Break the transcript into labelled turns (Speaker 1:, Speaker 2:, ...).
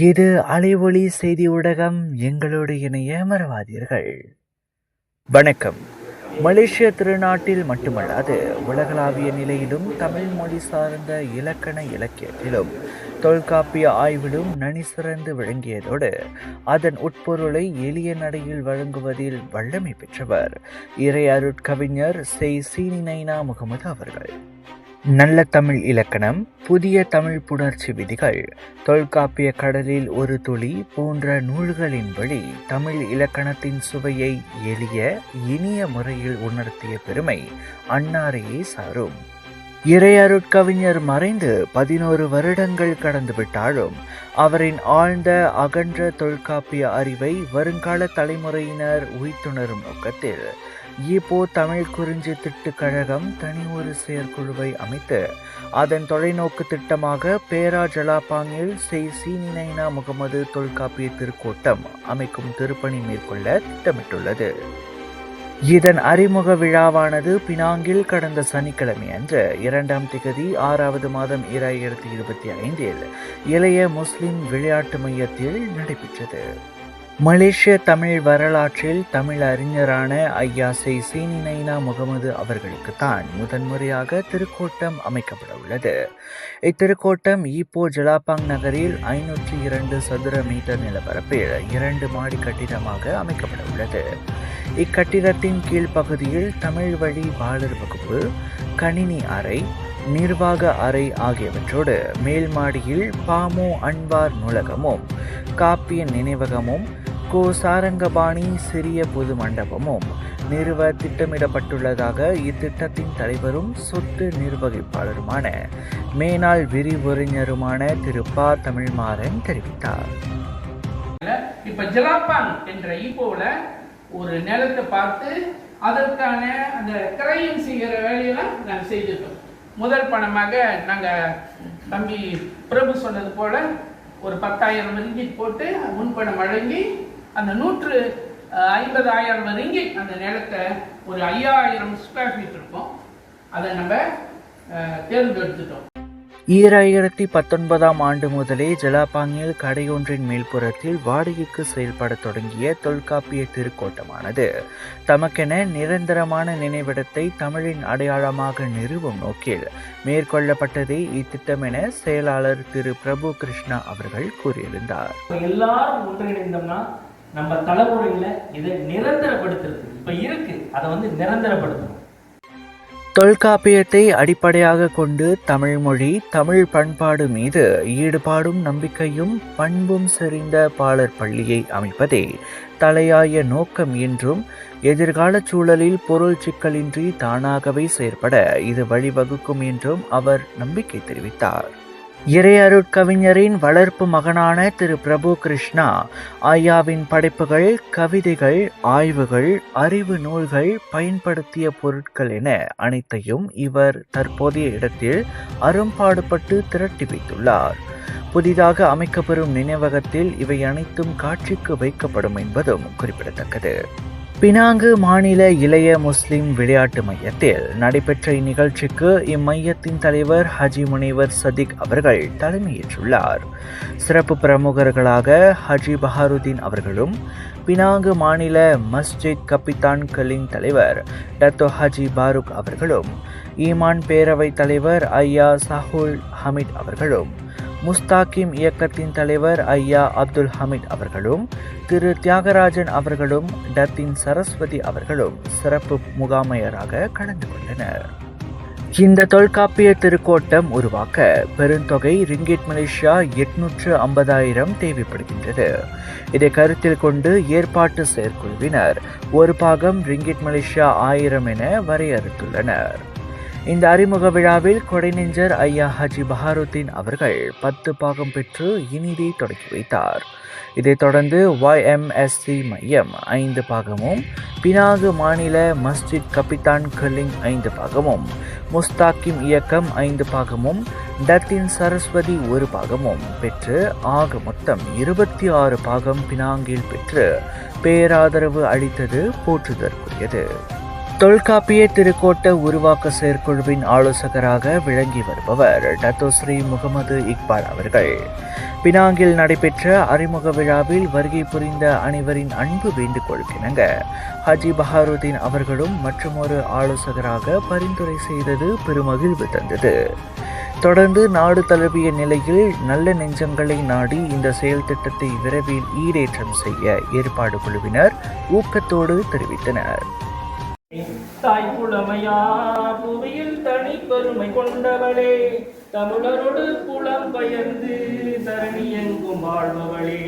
Speaker 1: இது அலைவொளி செய்தி ஊடகம். எங்களோடு இணைய மறவாதீர்கள். வணக்கம். மலேசிய திருநாட்டில் மட்டுமல்லாது உலகளாவிய நிலையிலும் தமிழ் மொழி சார்ந்த இலக்கண இலக்கியத்திலும் தொல்காப்பிய ஆய்விலும் நனி சிறந்து விளங்கியதோடு அதன் உட்பொருளை எளிய நடையில் வழங்குவதில் வல்லமை பெற்றவர். இறையருட்கவிஞர் செய் சீனி நைனா முகமது அவர்கள். நல்ல தமிழ் இலக்கணம் புதிய தமிழ் புணர்ச்சி விதிகள் தொல்காப்பிய கடலில் ஒரு துளி போன்ற நூல்களின் வழி தமிழ் இலக்கணத்தின் சுவையை எளிய இனிய முறையில் உணர்த்திய பெருமை அன்னாரையே சாரும். இறையருட்கவிஞர் மறைந்து பதினோரு வருடங்கள் கடந்துவிட்டாலும் அவரின் ஆழ்ந்த அகன்ற தொல்காப்பிய அறிவை வருங்கால தலைமுறையினர் உய்த்துணரும் நோக்கத்தில் ஈப்போ தமிழ் குறிஞ்சி திட்டு கழகம் தனி ஒரு செயற்குழுவை அமைத்து அதன் தொலைநோக்கு திட்டமாக பேரா ஜலாபாங்கில் செய் சீனி நைனா முகமது தொல்காப்பிய திருக்கூட்டம் அமைக்கும் திருப்பணி மேற்கொள்ள திட்டமிட்டுள்ளது. இதன் அறிமுக விழாவானது பினாங்கில் கடந்த சனிக்கிழமை அன்று இரண்டாம் திகதி ஆறாவது மாதம் இரண்டாயிரத்தி இருபத்தி ஐந்தில் இளைய முஸ்லிம் விளையாட்டு மையத்தில் நடைபெற்றது. மலேசிய தமிழ் வரலாற்றில் தமிழ் அறிஞரான ஐயா சை சீனி நைனா முகமது அவர்களுக்கு தான் முதன்முறையாக திருக்கோட்டம் அமைக்கப்பட உள்ளது இத்திருக்கோட்டம் ஈப்போ ஜலாபாங் நகரில் ஐநூற்றி இரண்டு சதுர மீட்டர் நிலப்பரப்பில் இரண்டு மாடி கட்டிடமாக அமைக்கப்பட உள்ளது இக்கட்டிடத்தின் கீழ்ப்பகுதியில் தமிழ் வழி பாலர் வகுப்பு கணினி அறை நிர்வாக அறை ஆகியவற்றோடு மேல் மாடியில் பாமு அன்பார் நூலகமும் காப்பிய நினைவகமும் கோ சாரங்கபாணி சிறிய பொது மண்டபமும் நிறுவ திட்டமிடப்பட்டுள்ளதாக இத்திட்டத்தின் தலைவரும் சொத்து நிர்வகிப்பாளருமான மேனாள் விரிவுரைஞருமான திரு ப தமிழ்மாறன் தெரிவித்தார்.
Speaker 2: இப்ப ஜலாப்பாங் என்ற ஈப்போல ஒரு நிலத்தை பார்த்து அதற்கான அந்த கிரையம் செய்கிற வேலையெல்லாம் நாங்கள் செய்திருக்கோம் முதல் பணமாக நாங்கள் தம்பி பிரபு சொன்னது போல ஒரு பத்தாயிரம் ரிங்கிட் போட்டு முன்பணம் வழங்கி அந்த நூற்று ஐம்பதாயிரம் ரிங்கிட் அந்த நிலத்தை ஒரு ஐயாயிரம் ஸ்கொயர் ஃபீட் இருக்கும். அதை நம்ம தேர்ந்தெடுத்துட்டோம்.
Speaker 1: ஈராயிரத்தி பத்தொன்பதாம் ஆண்டு முதலே ஜலாபாங்கில் கடையொன்றின் மேல்புறத்தில் வாடகைக்கு செயல்படத் தொடங்கிய தொல்காப்பிய திருக்கோட்டமானது. தமக்கென நிரந்தரமான நினைவிடத்தை தமிழின் அடையாளமாக நிறுவும் நோக்கில் மேற்கொள்ளப்பட்டதே இத்திட்டம் என செயலாளர் திரு. பிரபு கிருஷ்ணா அவர்கள் கூறியிருந்தார்.
Speaker 3: எல்லாரும் ஒன்றிணைந்தோம்னா நம்ம தலைமுறையில இதை நிரந்தரப்படுத்துறது இப்ப இருக்கு அதை வந்து நிரந்தரப்படுத்தணும்.
Speaker 1: தொல்காப்பியத்தை அடிப்படையாக கொண்டு தமிழ் மொழி தமிழ் பண்பாடு மீது ஈடுபாடும் நம்பிக்கையும் பண்பும் செறிந்த பாலர் பள்ளியை அமைப்பதே தலையாய நோக்கம் என்றும் எதிர்கால சூழலில் பொருள் சிக்கலின்றி தானாகவே செயற்பட இது வழிவகுக்கும் என்றும் அவர் நம்பிக்கை தெரிவித்தார். இறையருட்கவிஞரின் வளர்ப்பு மகனான திரு பிரபு கிருஷ்ணா ஐயாவின் படைப்புகள் கவிதைகள் ஆய்வுகள் அறிவு நூல்கள் பயன்படுத்திய பொருட்கள் என அனைத்தையும் இவர் தற்போதைய இடத்தில் அரும்பாடுபட்டு திரட்டி வைத்துள்ளார் புதிதாக அமைக்கப்பெறும் நினைவகத்தில் இவை அனைத்தும் காட்சிக்கு வைக்கப்படும் என்பதும் குறிப்பிடத்தக்கது. பினாங்கு மாநில இளைய முஸ்லிம் விளையாட்டு மையத்தில் நடைபெற்ற இந்நிகழ்ச்சிக்கு இம்மையத்தின் தலைவர் ஹஜி முனைவர் சதிக் அவர்கள் தலைமையேற்றுள்ளார். சிறப்பு பிரமுகர்களாக ஹஜி பஹாருதீன் அவர்களும் பினாங்கு மாநில மஸ்ஜித் கப்பித்தான் கலின் தலைவர் டத்தோ ஹஜி பாருக் அவர்களும் ஈமான் பேரவைத் தலைவர் ஐயா சாஹுல் ஹமீத் அவர்களும் முஸ்தாகிம் இயக்கத்தின் தலைவர் ஐயா அப்துல் ஹமீத் அவர்களும் திரு தியாகராஜன் அவர்களும் டத்தின் சரஸ்வதி அவர்களும் சிறப்பு முகாமையராக கலந்து கொண்டனர். இந்த தொல்காப்பிய திருக்கோட்டம் உருவாக்க பெருந்தொகை ரிங்கிட் மலேசியா எட்நூற்று ஐம்பதாயிரம் தேவைப்படுகின்றது. இதை கருத்தில் கொண்டு ஏற்பாட்டு செயற்குழுவினர் ஒரு பாகம் ரிங்கிட் மலேசியா ஆயிரம் என வரையறுத்துள்ளனர். இந்த அறிமுக விழாவில் கொடைநெஞ்சர் ஐயா ஹஜி பஹாருத்தீன் அவர்கள் பத்து பாகம் பெற்று இனிதை தொடங்கி வைத்தார். இதைத் தொடர்ந்து ஒய்எம்எஸ்சி மையம் ஐந்து பாகமும் பினாகு மாநில மஸ்ஜித் கபிதான் கலிங் ஐந்து பாகமும் முஸ்தாக்கிம் இயக்கம் ஐந்து பாகமும் டத்தின் சரஸ்வதி ஒரு பாகமும் பெற்று ஆக மொத்தம் இருபத்தி ஆறு பாகம் பினாங்கில் பெற்று பேராதரவு அளித்தது போற்றுதற்குரியது. தொல்காப்பிய திருக்கோட்ட உருவாக்க செயற்குழுவின் ஆலோசகராக விளங்கி வருபவர் டத்தோஸ்ரீ முகமது இக்பால் அவர்கள். பினாங்கில் நடைபெற்ற அறிமுக விழாவில் வருகை புரிந்த அனைவரின் அன்பு வேண்டுகோளுக்கிணங்க. ஹஜி பஹாருதீன் அவர்களும் மற்றுமொரு ஆலோசகராக பரிந்துரை செய்தது பெருமகிழ்வு தந்தது. தொடர்ந்து நாடு தழுவிய நிலையில் நல்ல நெஞ்சங்களை நாடி இந்த செயல் திட்டத்தை விரைவில் ஈரேற்றம் செய்ய ஏற்பாடு குழுவினர் ஊக்கத்தோடு தெரிவித்தனர்.
Speaker 3: தாய் புலமையா புவியில் தனி பெருமை கொண்டவளே தமிழரோடு புலம் பயந்து தரணி எங்கும் வாழ்பவளே.